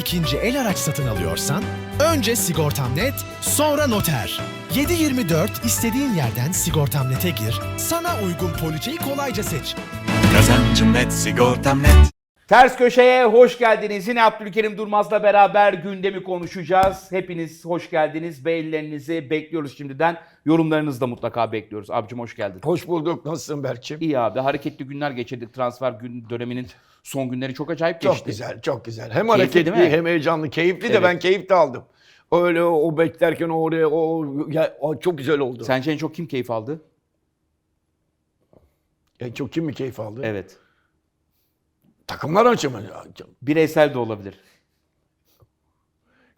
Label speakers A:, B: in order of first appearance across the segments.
A: İkinci el araç satın alıyorsan önce Sigortam.net, sonra noter. 7/24 istediğin yerden Sigortam.net'e gir, sana uygun poliçeyi kolayca seç.
B: Kazancım net, sigortam net.
C: Ters Köşe'ye hoş geldiniz. Yine Abdülkerim Durmaz'la beraber gündemi konuşacağız. Hepiniz hoş geldiniz. Beğenilerinizi bekliyoruz şimdiden. Yorumlarınızı da mutlaka bekliyoruz. Abicim hoş geldin.
D: Hoş bulduk. Nasılsın Berk'cim?
C: İyi abi. Hareketli günler geçirdik. Transfer gün döneminin son günleri çok acayip geçti.
D: Çok güzel, çok güzel. Hem
C: Keyifli
D: hareketli hem heyecanlı. Keyifli
C: Evet.
D: de ben keyif de aldım. Öyle o beklerken oraya o, ya, o çok güzel oldu.
C: Sence en çok kim keyif aldı?
D: En çok kim mi keyif aldı?
C: Evet.
D: Takımlar maçı mı? Ya,
C: Bireysel de olabilir.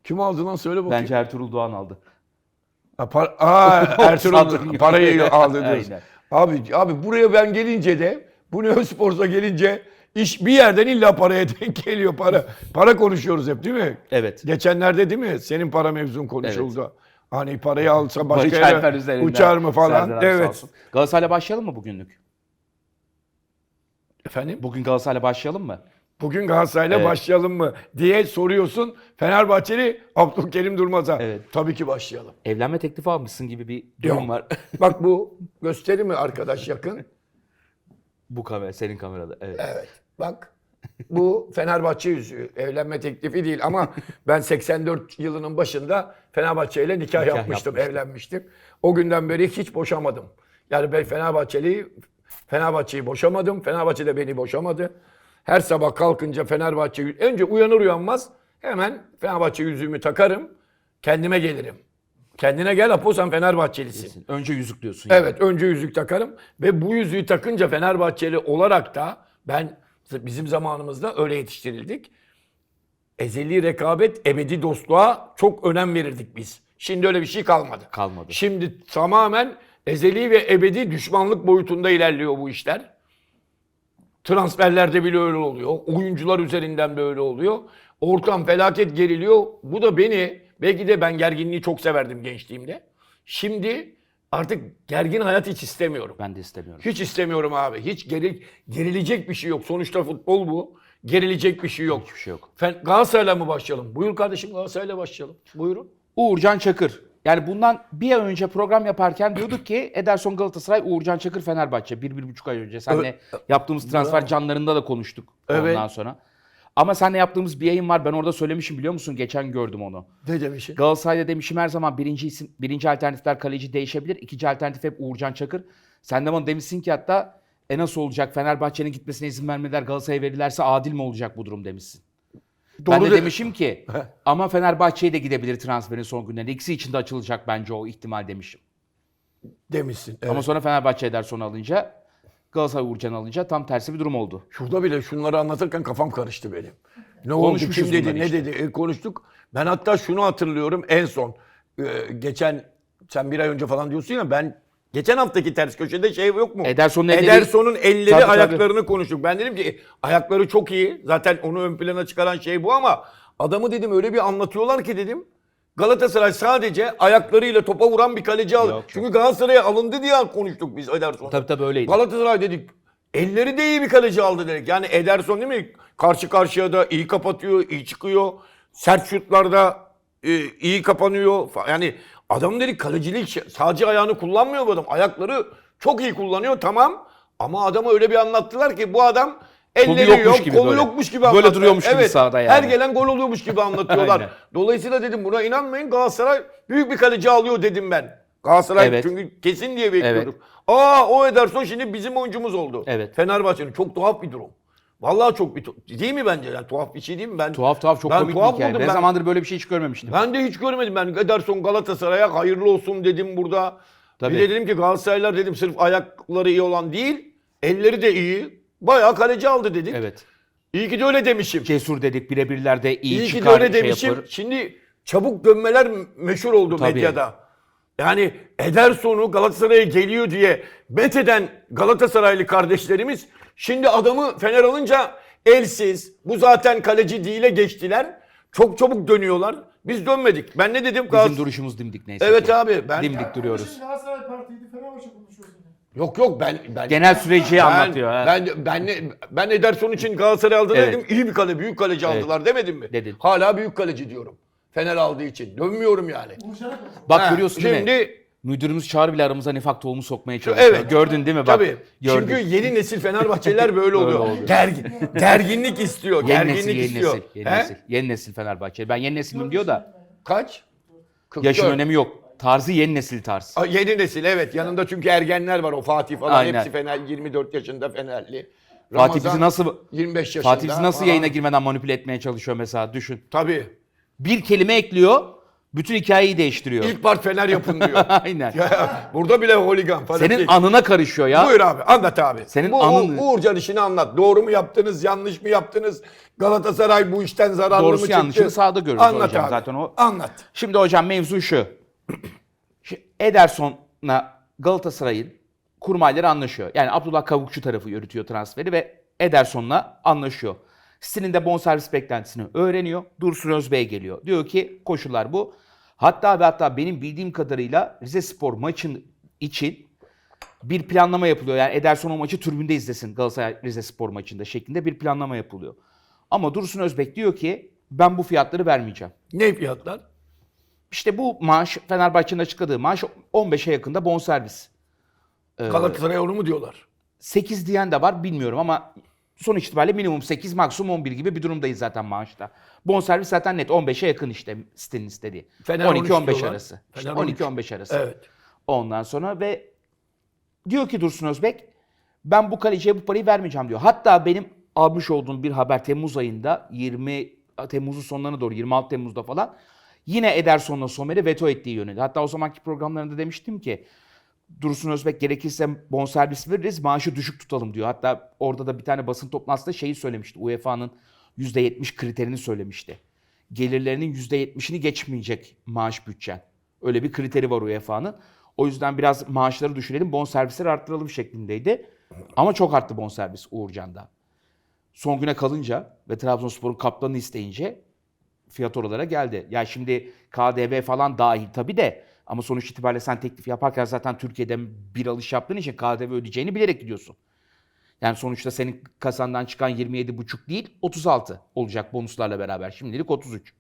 D: Kim aldı lan söyle bakayım.
C: Bence Ertuğrul Doğan aldı.
D: Ha, par- Aa, Ertuğrul parayı aldı diyorsun.
C: Aynen.
D: Abi, abi buraya ben gelince de bu Neospor'sa gelince iş bir yerden illa paraya denk geliyor para. Para konuşuyoruz hep değil mi?
C: Evet.
D: Geçenlerde değil mi? Senin para mevzun konuşuldu. Hani parayı alsa başka yere uçar mı falan.
C: Serdar
D: evet.
C: Galatasaray'la başlayalım mı bugünlük?
D: Efendim?
C: Bugün Galatasaray'la başlayalım mı?
D: Bugün Galatasaray'la
C: Evet.
D: başlayalım mı diye soruyorsun. Fenerbahçeli Abdülkerim Durmaz'a.
C: Evet.
D: Tabii ki başlayalım.
C: Evlenme teklifi almışsın gibi bir durum
D: Yok.
C: var.
D: Bak bu gösteri mi arkadaş yakın?
C: Bu kamera, senin kamerada. Evet.
D: Evet. Bak bu Fenerbahçe yüzüğü. Evlenme teklifi değil ama ben 84 yılının başında Fenerbahçe ile nikah,
C: Nikah
D: yapmıştım,
C: yapmıştın.
D: evlenmiştim. O günden beri hiç boşamadım. Yani ben Fenerbahçeli Fenerbahçe'yi boşamadım. Fenerbahçe de beni boşamadı. Her sabah kalkınca Fenerbahçe önce uyanır uyanmaz hemen Fenerbahçe yüzüğümü takarım. Kendime gelirim. Kendine gel Apo sen Fenerbahçelisin.
C: Önce yüzük diyorsun. yani.
D: Evet önce yüzük takarım ve bu yüzüğü takınca Fenerbahçeli olarak da ben bizim zamanımızda öyle yetiştirildik. Ezeli rekabet, ebedi dostluğa çok önem verirdik biz. Şimdi öyle bir şey kalmadı.
C: Kalmadı.
D: Şimdi tamamen ezeli ve ebedi düşmanlık boyutunda ilerliyor bu işler. Transferlerde bile öyle oluyor. Oyuncular üzerinden böyle oluyor. Ortam felaket geriliyor. Bu da beni, belki de ben gerginliği çok severdim gençliğimde. Şimdi artık gergin hayat hiç istemiyorum.
C: Ben de istemiyorum.
D: Hiç istemiyorum abi. Hiç geri, gerilecek bir şey yok. Sonuçta futbol bu. Gerilecek bir şey yok.
C: Hiçbir şey yok.
D: Fen- Galatasaray'la mı başlayalım? Buyur kardeşim Galatasaray'la başlayalım. Buyurun.
C: Uğurcan Çakır. Yani bundan bir ay önce program yaparken diyorduk ki Ederson Galatasaray, Uğurcan Çakır Fenerbahçe. Bir, bir buçuk ay önce. Seninle yaptığımız transfer canlarında da konuştuk
D: Evet.
C: ondan sonra. Ama seninle yaptığımız bir yayın var. Ben orada söylemişim biliyor musun? Geçen gördüm onu.
D: Ne demişsin?
C: Galatasaray'da demişim her zaman birinci isim, birinci alternatifler kaleci değişebilir. İkinci alternatif hep Uğurcan Çakır. Sen de bana demişsin ki hatta e nasıl olacak? Fenerbahçe'nin gitmesine izin vermediler. Galatasaray'a verirlerse adil mi olacak bu durum demişsin. ben de
D: de-
C: demişim ki ama Fenerbahçe'ye de gidebilir transferin son günlerinde. İkisi için de açılacak bence o ihtimal demişim.
D: Demişsin. Evet.
C: Ama sonra Fenerbahçe Ederson alınca Galatasaray Uğurcan alınca tam tersi bir durum oldu.
D: Şurada bile şunları anlatırken kafam karıştı benim. Ne oldu, kim dedi, ne
C: işte.
D: dedi e, konuştuk. Ben hatta şunu hatırlıyorum en son. e, geçen, sen bir ay önce falan diyorsun ya ben geçen haftaki ters köşede şey yok mu?
C: Ederson'un elleri-
D: Ederson'un elleri
C: Tabii, tabii.
D: ayaklarını konuştuk. Ben dedim ki ayakları çok iyi. Zaten onu ön plana çıkaran şey bu ama adamı dedim öyle bir anlatıyorlar ki dedim. Galatasaray sadece ayaklarıyla topa vuran bir kaleci aldı.
C: Yok.
D: Çünkü Galatasaray'a alındı diye konuştuk biz Ederson'u.
C: Tabii tabii öyleydi.
D: Galatasaray dedik. Elleri de iyi bir kaleci aldı dedik. Yani Ederson değil mi? Karşı karşıya da iyi kapatıyor, iyi çıkıyor. Sert şutlarda e, iyi kapanıyor. Yani adam dedik kalecilik sadece ayağını kullanmıyor bu adam. Ayakları çok iyi kullanıyor tamam. Ama adama öyle bir anlattılar ki bu adam elleri
C: yokmuş
D: yok,
C: gibi
D: kolu
C: böyle.
D: yokmuş gibi
C: Böyle
D: anlattılar.
C: duruyormuş gibi
D: evet,
C: sahada yani.
D: Her gelen gol oluyormuş gibi anlatıyorlar. Dolayısıyla dedim buna inanmayın Galatasaray büyük bir kaleci alıyor dedim ben. Galatasaray
C: Evet.
D: çünkü kesin diye bekliyorduk. Aa o Ederson şimdi bizim oyuncumuz oldu.
C: Evet.
D: Fenerbahçe'nin çok tuhaf bir durum. Vallahi çok bir değil mi bence? Yani tuhaf bir şey değil mi? Ben
C: Tuhaf tuhaf çok
D: ben
C: komik
D: tuhaf
C: bir hikaye.
D: Ben-
C: zamandır böyle bir şey hiç görmemiştim.
D: Ben de hiç görmedim. Ben Ederson Galatasaray'a hayırlı olsun dedim burada.
C: Tabii.
D: Bir de dedim ki Galatasaraylılar dedim sırf ayakları iyi olan değil, elleri de iyi. Bayağı kaleci aldı dedik.
C: Evet.
D: İyi ki de öyle demişim.
C: Cesur dedik birebirlerde iyi,
D: İyi ki de
C: çıkar
D: öyle
C: şey
D: demişim.
C: yapar.
D: Şimdi çabuk dönmeler meşhur oldu
C: Tabii.
D: medyada. Yani Ederson'u Galatasaray'a geliyor diye bet eden Galatasaraylı kardeşlerimiz şimdi adamı Fener alınca elsiz, bu zaten kaleci değil'e geçtiler. Çok çabuk dönüyorlar. Biz dönmedik. Ben ne dedim?
C: Bizim
D: Galatasaray-
C: duruşumuz dimdik neyse
D: Evet
C: ki.
D: abi ben
C: Dimdik duruyoruz.
E: Galatasaray Partiydi Fenerbahçe konuşuyoruz.
D: Yok yok ben ben
C: Genel süreci
D: ben,
C: anlatıyor. ha.
D: Ben ben ben Ederson için Galatasaray aldı
C: Evet.
D: dedim. İyi bir kale, büyük kaleci aldılar demedim mi?
C: Dedin.
D: Hala büyük kaleci diyorum. Fener aldığı için. Dönmüyorum yani.
C: Bak
D: Ha,
C: görüyorsun değil mi?
D: Şimdi
C: Müdürümüz Çağrı bile aramıza nifak tohumu sokmaya çalışıyor.
D: evet.
C: Gördün değil mi? Bak,
D: Tabii.
C: gördük.
D: Çünkü yeni nesil Fenerbahçeliler böyle oluyor.
C: oluyor.
D: Gergin, gerginlik istiyor.
C: Yeni
D: gerginlik
C: nesil, yeni
D: istiyor.
C: nesil, yeni
D: He?
C: nesil. Yeni nesil Fenerbahçe. Ben yeni nesilim diyor da
D: Kaç? 44.
C: yaşın önemi yok. Tarzı yeni nesil tarz.
D: Aa, Yeni nesil evet. Yanında çünkü ergenler var. O Fatih falan.
C: Aynen.
D: Hepsi Fener. 24 yaşında Fenerli.
C: Fatih bizi
D: Ramazan
C: nasıl
D: 25 yaşında.
C: Fatih bizi nasıl
D: falan.
C: yayına girmeden manipüle etmeye çalışıyor mesela düşün.
D: Tabii.
C: Bir kelime ekliyor, bütün hikayeyi değiştiriyor.
D: İlk part Fener yapın diyor.
C: Aynen.
D: Ya, Burada bile holigan falan.
C: Senin
D: değil.
C: anına karışıyor ya.
D: Buyur abi anlat abi.
C: Senin
D: bu
C: anın-
D: U- Uğurcan işini anlat. Doğru mu yaptınız, yanlış mı yaptınız? Galatasaray bu işten zararlı
C: Doğrusu
D: mı çıktı?
C: yanlışını sahada görürüz
D: anlat
C: hocam
D: abi.
C: zaten o.
D: Anlat.
C: Şimdi hocam mevzu şu. Ederson'la Galatasaray'ın kurmayları anlaşıyor. Yani Abdullah Kavukçu tarafı yürütüyor transferi ve Ederson'la anlaşıyor. City'nin de bonservis beklentisini öğreniyor. Dursun Özbey geliyor. Diyor ki koşullar bu. Hatta ve hatta benim bildiğim kadarıyla Rize Spor maçın için bir planlama yapılıyor. Yani Ederson o maçı tribünde izlesin Galatasaray Rize Spor maçında şeklinde bir planlama yapılıyor. Ama Dursun Özbek diyor ki ben bu fiyatları vermeyeceğim.
D: Ne fiyatlar?
C: İşte bu maaş Fenerbahçe'nin açıkladığı maaş 15'e yakında bonservis. Ee,
D: Galatasaray onu mu diyorlar?
C: 8 diyen de var bilmiyorum ama sonuç itibariyle minimum 8 maksimum 11 gibi bir durumdayız zaten maaşta. Bonservis zaten net 15'e yakın işte sitenin istediği.
D: Fener 13
C: 12-15
D: diyorlar.
C: arası. İşte
D: Fener 13.
C: 12-15 arası.
D: Evet.
C: Ondan sonra ve diyor ki Dursun Özbek ben bu kaleciye bu parayı vermeyeceğim diyor. Hatta benim almış olduğum bir haber Temmuz ayında 20 Temmuz'un sonlarına doğru 26 Temmuz'da falan yine Ederson'la Somer'i veto ettiği yönünde. Hatta o zamanki programlarında demiştim ki Dursun Özbek gerekirse bonservis veririz maaşı düşük tutalım diyor. Hatta orada da bir tane basın toplantısında şeyi söylemişti. UEFA'nın %70 kriterini söylemişti. Gelirlerinin %70'ini geçmeyecek maaş bütçen. Öyle bir kriteri var UEFA'nın. O yüzden biraz maaşları düşürelim, bonservisleri arttıralım şeklindeydi. Ama çok arttı bonservis Uğurcan'da. Son güne kalınca ve Trabzonspor'un kaptanını isteyince fiyat oralara geldi. Ya şimdi KDV falan dahil tabii de ama sonuç itibariyle sen teklif yaparken zaten Türkiye'den bir alış yaptığın için KDV ödeyeceğini bilerek gidiyorsun. Yani sonuçta senin kasandan çıkan 27,5 değil 36 olacak bonuslarla beraber. Şimdilik 33.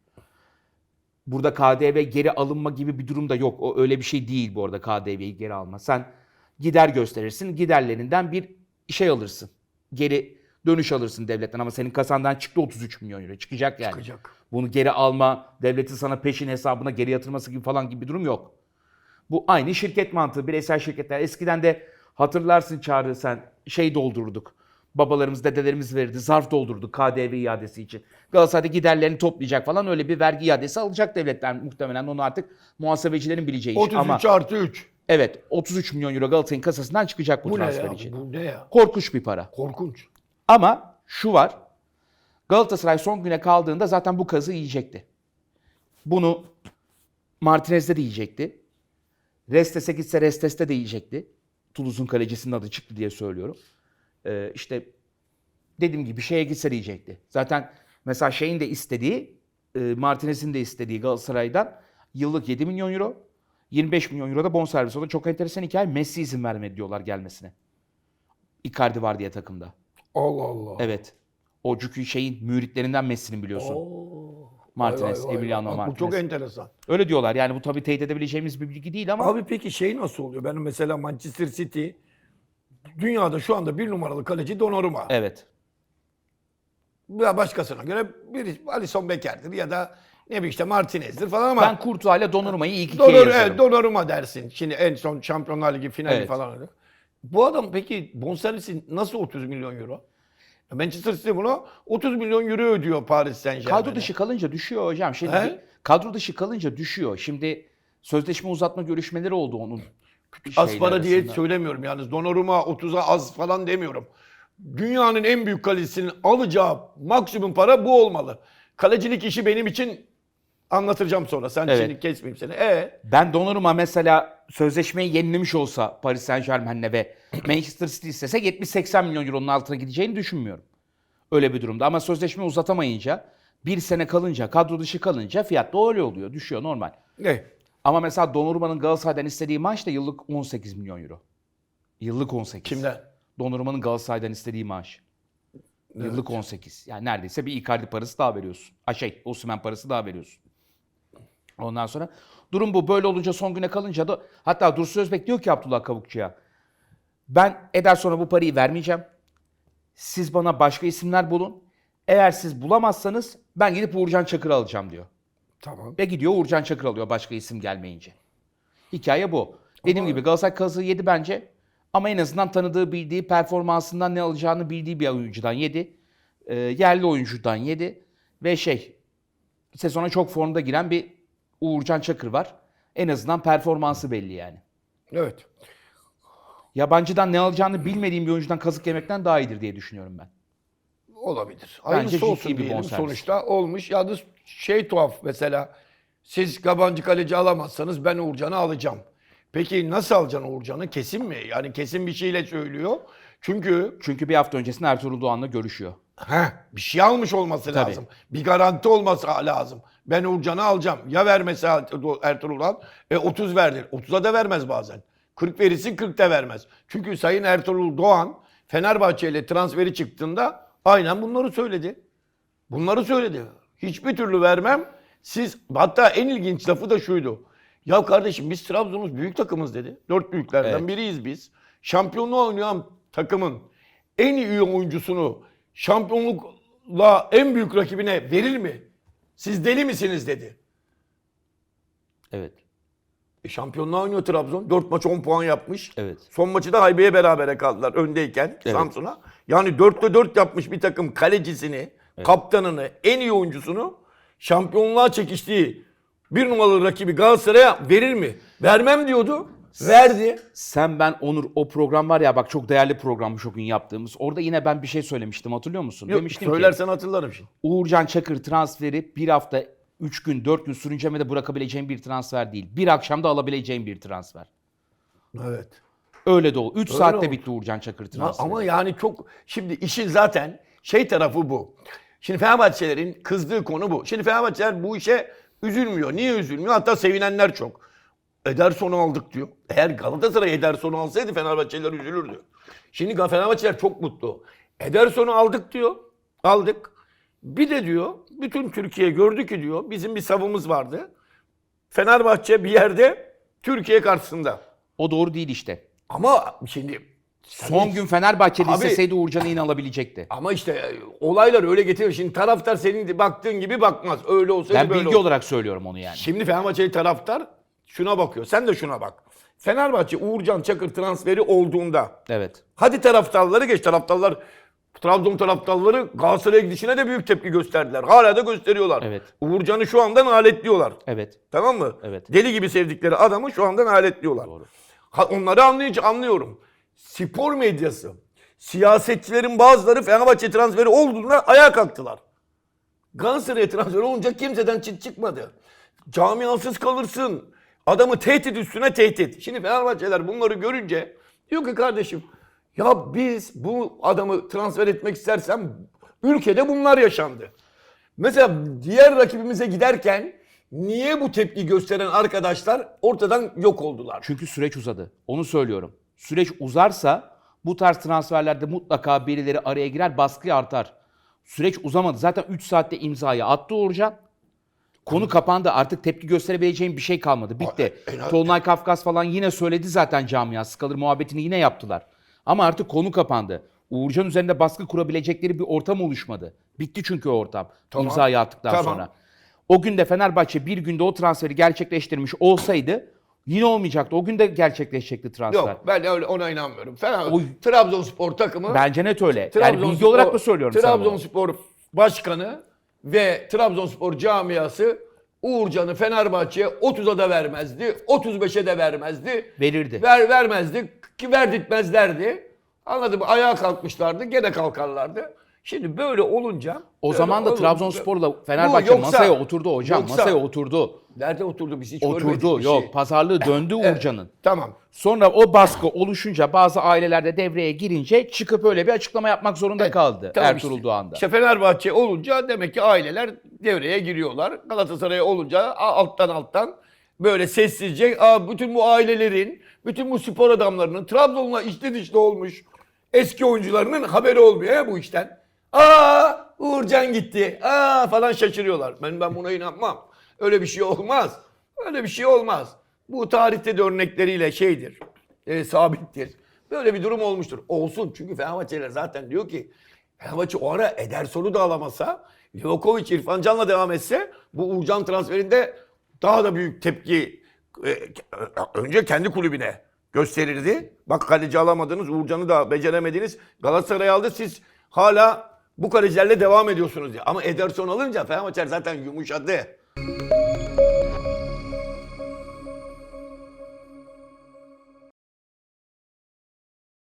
C: Burada KDV geri alınma gibi bir durum da yok. O öyle bir şey değil bu arada KDV'yi geri alma. Sen gider gösterirsin. Giderlerinden bir şey alırsın. Geri dönüş alırsın devletten ama senin kasandan çıktı 33 milyon euro. Çıkacak yani.
D: Çıkacak.
C: Bunu geri alma, devletin sana peşin hesabına geri yatırması gibi falan gibi bir durum yok. Bu aynı şirket mantığı. Bireysel şirketler. Eskiden de hatırlarsın Çağrı sen şey doldururduk. Babalarımız, dedelerimiz verirdi. Zarf doldurduk KDV iadesi için. Galatasaray'da giderlerini toplayacak falan öyle bir vergi iadesi alacak devletler muhtemelen. Onu artık muhasebecilerin bileceği iş.
D: 33
C: Ama
D: artı 3.
C: evet 33 milyon euro Galatasaray'ın kasasından çıkacak bu,
D: Bu ne
C: transfer
D: ya?
C: için.
D: Bu ne ya?
C: Korkunç bir para.
D: Korkunç.
C: Ama şu var. Galatasaray son güne kaldığında zaten bu kazı yiyecekti. Bunu Martinez'de de yiyecekti. Restes'e gitse Restes'te de yiyecekti. Toulouse'un kalecisinin adı çıktı diye söylüyorum. Ee, işte dediğim gibi şeye gitse de yiyecekti. Zaten mesela şeyin de istediği, e, Martinez'in de istediği Galatasaray'dan yıllık 7 milyon euro, 25 milyon euro da bonservis. O da çok enteresan hikaye. Messi izin vermedi diyorlar gelmesine. Icardi var diye takımda.
D: Allah Allah.
C: Evet. O çünkü şeyin müritlerinden Messi'nin biliyorsun.
D: Oo.
C: Martinez,
D: Vay vay vay.
C: Emiliano
D: Bak, Bu
C: Martinez.
D: çok enteresan.
C: Öyle diyorlar. Yani bu tabii teyit edebileceğimiz bir bilgi değil ama
D: Abi peki şey nasıl oluyor? Benim mesela Manchester City dünyada şu anda bir numaralı kaleci Donnarumma.
C: evet.
D: Ya başkasına göre bir Alisson Becker'dir ya da ne bileyim işte Martinez'dir falan ama
C: Ben Courtois ile Donnarumma'yı ilk ikiye
D: Donnarumma,
C: yazarım.
D: evet, Donnarumma dersin. Şimdi en son Şampiyonlar Ligi finali
C: Evet.
D: falan öyle. Bu adam peki bonservisi nasıl 30 milyon euro? Manchester City buna 30 milyon euro ödüyor Paris Saint Germain'e.
C: Kadro dışı kalınca düşüyor hocam. Şimdi
D: He?
C: kadro dışı kalınca düşüyor. Şimdi sözleşme uzatma görüşmeleri oldu onun.
D: Az para diye
C: arasında.
D: söylemiyorum yalnız. Donnarumma 30'a az falan demiyorum. Dünyanın en büyük kalecisinin alacağı maksimum para bu olmalı. Kalecilik işi benim için anlatacağım sonra. Sen
C: Evet.
D: şimdi kesmeyeyim seni. E
C: Ben Donnarumma mesela sözleşmeyi yenilemiş olsa Paris Saint Germain'le ve Manchester City istese 70-80 milyon euronun altına gideceğini düşünmüyorum. Öyle bir durumda. Ama sözleşme uzatamayınca bir sene kalınca, kadro dışı kalınca fiyat da öyle oluyor. Düşüyor normal.
D: ne?
C: Ama mesela Donnarumma'nın Galatasaray'dan istediği maaş da yıllık 18 milyon euro. Yıllık 18.
D: Kimden?
C: Donnaruma'nın Galatasaray'dan istediği maaş. Yıllık 18. Yani neredeyse bir Icardi parası daha veriyorsun. Ha şey, Osimhen parası daha veriyorsun. Ondan sonra durum bu. Böyle olunca son güne kalınca da hatta Dursun Özbek diyor ki Abdullah Kavukçu'ya ben Ederson'a bu parayı vermeyeceğim. Siz bana başka isimler bulun. Eğer siz bulamazsanız ben gidip Uğurcan Çakır alacağım diyor.
D: Tamam.
C: Ve gidiyor Uğurcan Çakır alıyor başka isim gelmeyince. Hikaye bu. Dediğim gibi Galatasaray kazığı yedi bence. Ama en azından tanıdığı, bildiği, performansından ne alacağını bildiği bir oyuncudan yedi. Ee, yerli oyuncudan yedi. Ve şey, sezona çok formda giren bir Uğurcan Çakır var. En azından performansı belli yani.
D: Evet.
C: Yabancıdan ne alacağını bilmediğim bir oyuncudan kazık yemekten daha iyidir diye düşünüyorum ben.
D: Olabilir.
C: Ciddi
D: olsun
C: bir
D: diyelim.
C: bonservis.
D: Sonuçta olmuş. Yalnız şey tuhaf mesela. Siz yabancı kaleci alamazsanız ben Uğurcan'ı alacağım. Peki nasıl alacaksın Uğurcan'ı? Kesin mi? Yani kesin bir şeyle söylüyor. Çünkü
C: Çünkü bir hafta öncesinde Ertuğrul Doğan'la görüşüyor.
D: Heh, bir şey almış olması
C: Tabii.
D: lazım. Bir garanti olması lazım. Ben Uğurcan'ı alacağım. Ya vermese Ertuğrul'dan e 30 verdi. 30'a da vermez bazen. 40 verirsin 40 da vermez. Çünkü Sayın Ertuğrul Doğan Fenerbahçe ile transferi çıktığında aynen bunları söyledi. Bunları söyledi. Hiçbir türlü vermem. Siz hatta en ilginç lafı da şuydu. Ya kardeşim biz Trabzon'uz büyük takımız dedi. Dört büyüklerden
C: Evet.
D: biriyiz biz. Şampiyonluğa oynayan takımın en iyi oyuncusunu şampiyonlukla en büyük rakibine verir mi? Siz deli misiniz dedi.
C: Evet.
D: E şampiyonluğa oynuyor Trabzon. 4 maç 10 puan yapmış.
C: Evet.
D: Son maçı da Haybe'ye berabere kaldılar öndeyken
C: Evet.
D: Samsun'a. Yani 4'te 4 yapmış bir takım kalecisini, kaptanını, en iyi oyuncusunu şampiyonluğa çekiştiği bir numaralı rakibi Galatasaray'a verir mi? Vermem diyordu. Verdi.
C: Sen ben Onur o program var ya bak çok değerli programmış o gün yaptığımız. Orada yine ben bir şey söylemiştim hatırlıyor musun?
D: Yok,
C: Demiştim ki
D: söylersen hatırlarım şimdi.
C: Uğurcan Çakır transferi bir hafta 3 gün 4 gün sürünce mi de bırakabileceğin bir transfer değil. Bir akşamda alabileceğin bir transfer.
D: Evet.
C: Öyle de o. 3 saatte
D: oldu.
C: bitti Uğurcan Çakır
D: Ya
C: transferi.
D: ama yani çok şimdi işin zaten şey tarafı bu. Şimdi Fenerbahçelerin kızdığı konu bu. Şimdi Fenerbahçeler bu işe üzülmüyor. Niye üzülmüyor? Hatta sevinenler çok. Ederson'u aldık diyor. Eğer Galatasaray Ederson'u alsaydı Fenerbahçeliler üzülürdü. Şimdi Fenerbahçeler çok mutlu. Ederson'u aldık diyor. Aldık. Bir de diyor bütün Türkiye gördü ki diyor bizim bir savımız vardı. Fenerbahçe bir yerde Türkiye karşısında.
C: O doğru değil işte.
D: Ama şimdi
C: Son gün Fenerbahçe'de
D: Abi-
C: isteseydi Uğurcan'ı yine alabilecekti.
D: Ama işte e, olaylar öyle getiriyor. Şimdi taraftar senin baktığın gibi bakmaz. Öyle olsaydı
C: Ben
D: böyle
C: bilgi
D: olur.
C: olarak söylüyorum onu yani.
D: Şimdi Fenerbahçeli taraftar şuna bakıyor. Sen de şuna bak. Fenerbahçe Uğurcan Çakır transferi olduğunda
C: Evet.
D: hadi taraftarları geç taraftarlar Trabzon taraftarları Galatasaray'a gidişine de büyük tepki gösterdiler. Hala da gösteriyorlar.
C: Evet.
D: Uğurcan'ı şu andan aletliyorlar.
C: Evet.
D: Tamam mı?
C: Evet.
D: Deli gibi sevdikleri adamı şu andan aletliyorlar.
C: Doğru.
D: Ha, onları anlayınca anlıyorum. Spor medyası, siyasetçilerin bazıları Fenerbahçe transferi olduğunda ayağa kalktılar. Galatasaray'a transfer olunca kimseden çıt çıkmadı. Camiasız kalırsın. Adamı tehdit üstüne tehdit. Şimdi Fenerbahçeler bunları görünce diyor ki kardeşim ya biz bu adamı transfer etmek istersem ülkede bunlar yaşandı. Mesela diğer rakibimize giderken niye bu tepki gösteren arkadaşlar ortadan yok oldular?
C: Çünkü süreç uzadı. Onu söylüyorum. Süreç uzarsa bu tarz transferlerde mutlaka birileri araya girer, baskı artar. Süreç uzamadı. Zaten 3 saatte imzayı attı Uğurcan. Konu kapandı. Artık tepki gösterebileceğin bir şey kalmadı. Bitti.
D: en az-
C: Tolunay Kafkas falan yine söyledi zaten camiası. Kalır muhabbetini yine yaptılar. Ama artık konu kapandı. Uğurcan üzerinde baskı kurabilecekleri bir ortam oluşmadı. Bitti çünkü o ortam.
D: Tamam.
C: İmzayı attıktan
D: Tamam.
C: sonra. O gün de Fenerbahçe bir günde o transferi gerçekleştirmiş olsaydı yine olmayacaktı. O gün de gerçekleşecekti transfer.
D: Yok ben öyle ona inanmıyorum. Fener. Trabzonspor takımı
C: Bence net öyle. yani
D: Trabzonspor-
C: bilgi olarak da söylüyorum.
D: Trabzonspor başkanı ve Trabzonspor camiası Uğurcan'ı Fenerbahçe'ye 30'a da vermezdi. 35'e de vermezdi.
C: Verirdi.
D: Ver vermezdi ki verdirtmezlerdi. Anladın mı? Ayağa kalkmışlardı. Gene kalkarlardı. Şimdi böyle olunca
C: O
D: böyle
C: zaman da
D: olunca-
C: Trabzonspor'la Fenerbahçe
D: yoksa-
C: masaya oturdu hocam.
D: yoksa-
C: masaya oturdu.
D: Nerede oturdu biz hiç
C: Oturdu. Yok
D: şey.
C: pazarlığı döndü Uğurcan'ın.
D: Tamam.
C: Sonra o baskı oluşunca bazı ailelerde devreye girince çıkıp öyle bir açıklama yapmak zorunda kaldı
D: Tamam
C: Ertuğrul
D: işte.
C: Doğan'da.
D: İşte Fenerbahçe olunca demek ki aileler devreye giriyorlar. Galatasaray olunca alttan alttan böyle sessizce aa, bütün bu ailelerin, bütün bu spor adamlarının Trabzon'la içli dışlı olmuş eski oyuncularının haberi olmuyor ya bu işten. Aa Uğurcan gitti. Aa falan şaşırıyorlar. Ben ben buna inanmam. Öyle bir şey olmaz. Öyle bir şey olmaz. Bu tarihte de örnekleriyle şeydir. e, sabittir. Böyle bir durum olmuştur. Olsun. Çünkü Fenerbahçeliler zaten diyor ki Fenerbahçe o ara Ederson'u da alamasa Livakovic İrfan Can'la devam etse bu Uğurcan transferinde daha da büyük tepki e, önce kendi kulübüne gösterirdi. Bak kaleci alamadınız, Uğurcan'ı da beceremediniz. Galatasaray aldı siz hala bu kalecilerle devam ediyorsunuz diye. Ama Ederson alınca Fenerbahçe zaten yumuşadı.